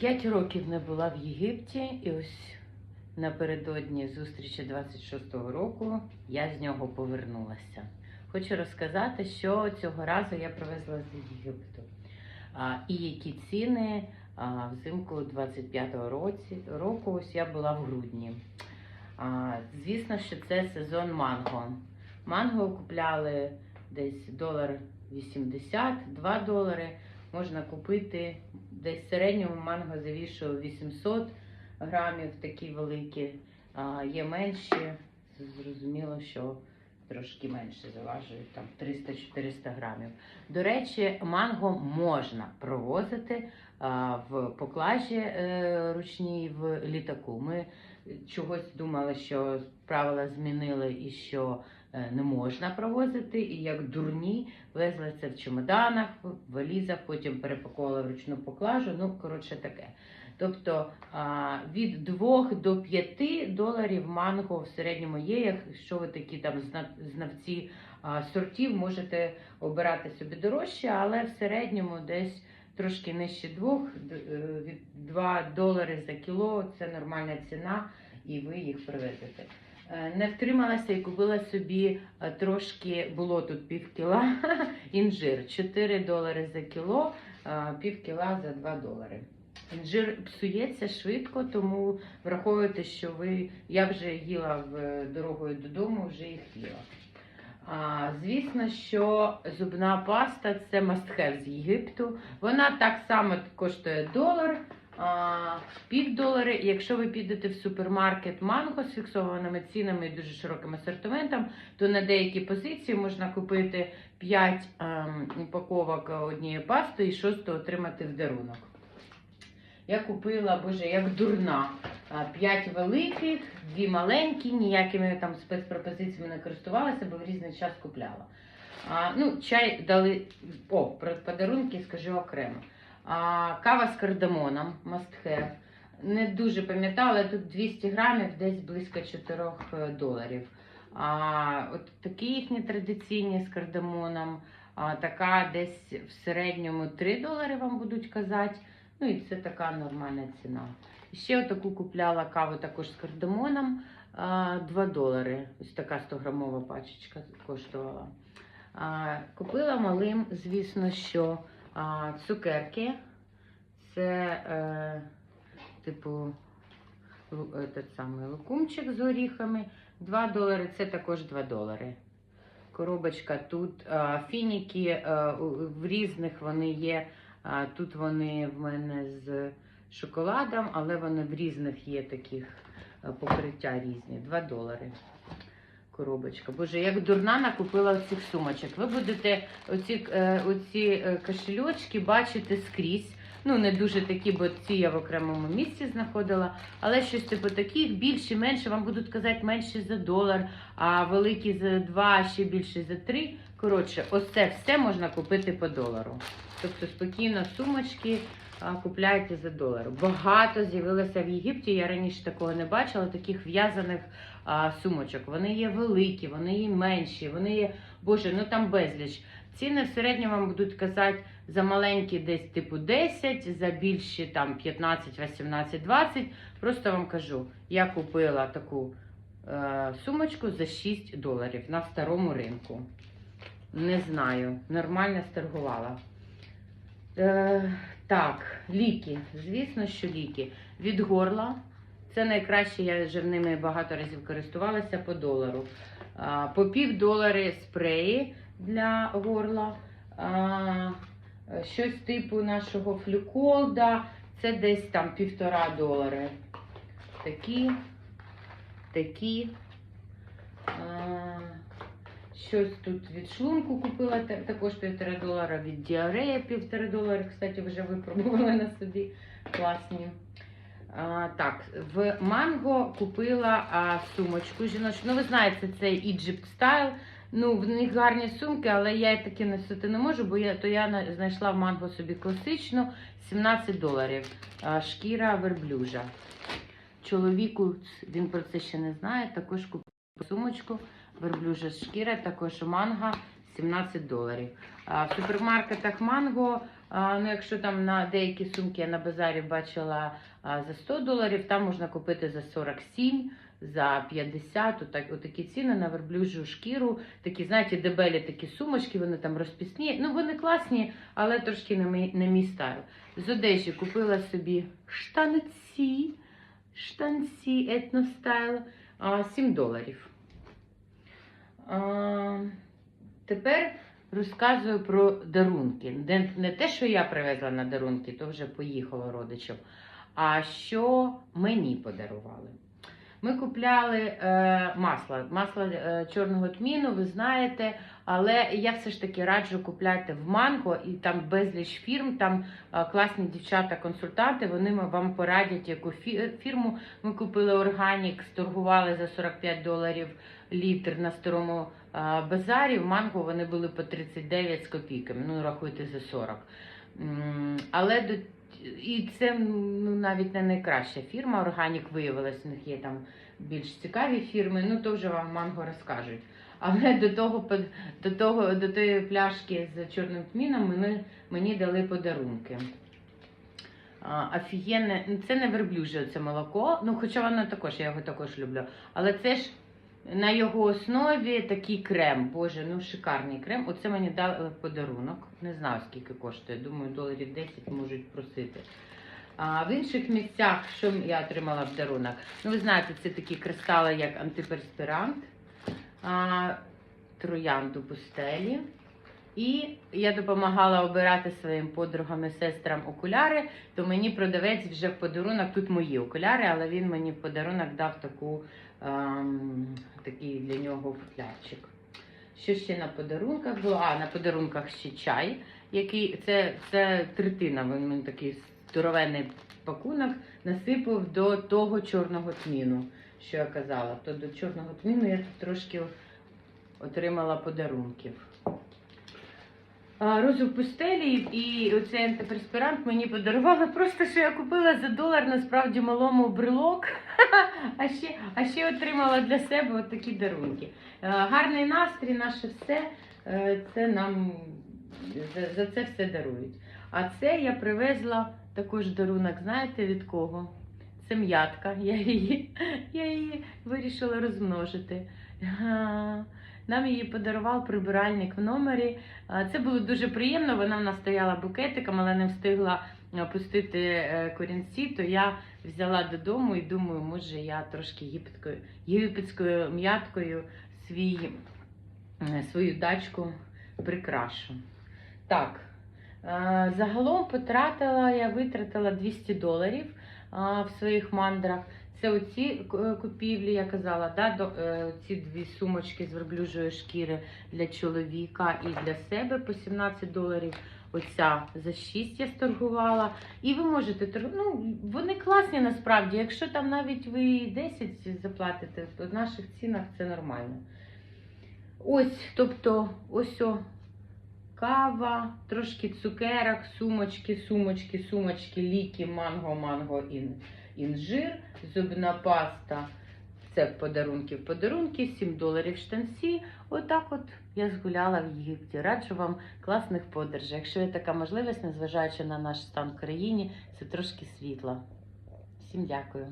П'ять років не була в Єгипті, і ось напередодні зустрічі 26-го року я з нього повернулася. Хочу розказати, що цього разу я привезла з Єгипту. А, і які ціни а, взимку 25-го році, року ось я була в грудні. А, звісно, що це сезон манго. Манго купляли десь долар 80, 2 долари. Можна купити десь в середньому манго завішує 800 грамів, такі великі. А, є менші, зрозуміло, що трошки менше заважують, там 300-400 грамів. До речі, манго можна провозити а, в поклажі е, ручній в літаку. Ми чогось думали, що правила змінили і що е, не можна провозити, і як дурні везли це в чемоданах, в валізах, потім перепаковували ручну поклажу. Ну, коротше, таке. Тобто від 2 до 5 доларів манго в середньому є. Якщо ви такі там знавці сортів, можете обирати собі дорожче, але в середньому десь трошки нижче 2, від 2 долари за кіло це нормальна ціна, і ви їх привезете. Е, Не втрималася і купила собі е, трошки, було тут пів кіла інжир. 4 долари за кіло, е, пів кіла за 2 долари. Інжир псується швидко, тому враховуйте, що ви. Я вже їла в дорогою додому, вже їх їла. А, звісно, що зубна паста це must-have з Єгипту. Вона так само коштує долар, а, пів долари. Якщо ви підете в супермаркет манго з фіксованими цінами і дуже широким асортиментом, то на деякі позиції можна купити 5 ем, упаковок однієї пасти і шосту отримати в дарунок. Я купила, боже, як дурна. а, П'ять великих, дві маленькі, ніякими там спецпропозиціями не користувалася, бо в різний час купляла. А, ну, чай дали. О, про подарунки скажу окремо. А, кава з кардамоном, must have. Не дуже пам'ятала, тут 200 грамів, десь близько 4 доларів. А, от такі їхні традиційні з кардамоном. А, така десь в середньому 3 долари вам будуть казати. Ну і це така нормальна ціна. Ще таку купляла каву також з кардамоном. 2 долари. Ось така 100-грамова пачечка коштувала. Купила малим, звісно, що цукерки. Це е, типу самий лукумчик з горіхами. 2 долари, це також 2 долари. Коробочка тут фініки в різних вони є. Тут вони в мене з шоколадом, але вони в різних є таких покриття різні. 2 долари. Коробочка. Боже, як дурна накупила оцих сумочок. Ви будете оці, е, оці е, кошельочки бачити скрізь. Ну, не дуже такі, бо ці я в окремому місці знаходила, але щось типу таких, більше, менше, вам будуть казати менше за долар, а великі за два, ще більше за три. Коротше, ось це все можна купити по долару. Тобто спокійно сумочки а, купляєте за долар. Багато з'явилося в Єгипті. Я раніше такого не бачила, таких в'язаних сумочок. Вони є великі, вони є менші, вони є, боже, ну там безліч. Ціни в середньому вам будуть казати за маленькі десь типу 10, за більші там 15, 18, 20. Просто вам кажу, я купила таку е, сумочку за 6 доларів на старому ринку. Не знаю, нормально сторгувала. Е, так, ліки. Звісно, що ліки. Від горла. Це найкраще, я вже ними багато разів користувалася по долару. А, по пів долари спреї для горла. А, щось типу нашого флюколда. Це десь там півтора долари. Такі, такі. Щось тут від шлунку купила також півтора долара, від діареї півтора долара. Кстати, вже випробувала на собі класні. А, так, в Манго купила а, сумочку жіночу. Ну, ви знаєте, це Egypt Style. Ну, в них гарні сумки, але я такі носити не можу, бо я, то я знайшла в Манго собі класичну 17 доларів. Шкіра верблюжа. Чоловіку, він про це ще не знає, також купив сумочку. Верблюжа шкіра, також манго 17 доларів. В супермаркетах манго ну, якщо там на деякі сумки я на базарі бачила за 100 доларів, там можна купити за 47, за 50, отак, отакі ціни на верблюжу шкіру. Такі, знаєте, дебелі такі сумочки, вони там розписні. Ну, вони класні, але трошки не мій, не мій стайл. З одежі купила собі штанці, штанці етностайл, а, 7 доларів. А, тепер розказую про дарунки. Не, не те, що я привезла на дарунки, то вже поїхало родичів, а що мені подарували. Ми купляли е, масло, масло е, чорного тміну, ви знаєте, але я все ж таки раджу купляти в Манго, і там безліч фірм, там е, класні дівчата-консультанти, вони вам порадять, яку фі- фірму. Ми купили органік, сторгували за 45 доларів літр на старому е, базарі. В Манго вони були по 39 з копійками, ну рахуйте за 40. М, Але до і це ну, навіть не найкраща фірма. Органік виявилась, у них є там більш цікаві фірми, ну то вже вам манго розкажуть. Але до того, до того, до тої пляшки з чорним тміном мені, мені дали подарунки. Офігенне, це не верблюже це молоко, ну хоча воно також, я його також люблю. Але це ж на його основі такий крем. Боже, ну шикарний крем. Оце мені дали подарунок. Не знаю скільки коштує. Думаю, доларів 10 можуть просити. А в інших місцях, що я отримала в дарунок? Ну, ви знаєте, це такі кристали, як антиперспірант, а, троянду пустелі. І я допомагала обирати своїм подругам і сестрам окуляри, то мені продавець вже в подарунок, тут мої окуляри, але він мені в подарунок дав таку, ем, такий для нього футлярчик. Що ще на подарунках було? А, на подарунках ще чай, який це, це третина, він мені такий здоровенний пакунок насипав до того чорного тміну, що я казала. То до чорного тміну я тут трошки отримала подарунків. Розу пустелі і оцей антиперспірант мені подарували просто, що я купила за долар насправді малому брелок, а ще, а ще отримала для себе от такі дарунки. Гарний настрій, наше все, е, це нам за, за це все дарують. А це я привезла також дарунок, знаєте від кого? Це м'ятка. Я її, я її вирішила розмножити. Нам її подарував прибиральник в номері. Це було дуже приємно. Вона в нас стояла букетиком, але не встигла а, пустити е, корінці, то я взяла додому і думаю, може я трошки єгипетською, єгипетською м'яткою свій, е, свою дачку прикрашу. Так, е, загалом потратила, я витратила 200 доларів в своїх мандрах. Це оці е, купівлі, я казала, да, до, е, ці дві сумочки з верблюжої шкіри для чоловіка і для себе по 17 доларів. Оця за 6 я сторгувала. І ви можете ну, вони класні насправді. Якщо там навіть ви 10 заплатите, то в наших цінах це нормально. Ось, тобто, ось о, кава, трошки цукерок, сумочки, сумочки, сумочки, ліки, манго, манго, ін, інжир, зубна паста. Це подарунки в подарунки, 7 доларів штанці. Отак от я згуляла в Єгипті. Раджу вам класних подорожей. Якщо є така можливість, незважаючи на наш стан в країні, це трошки світла. Всім дякую.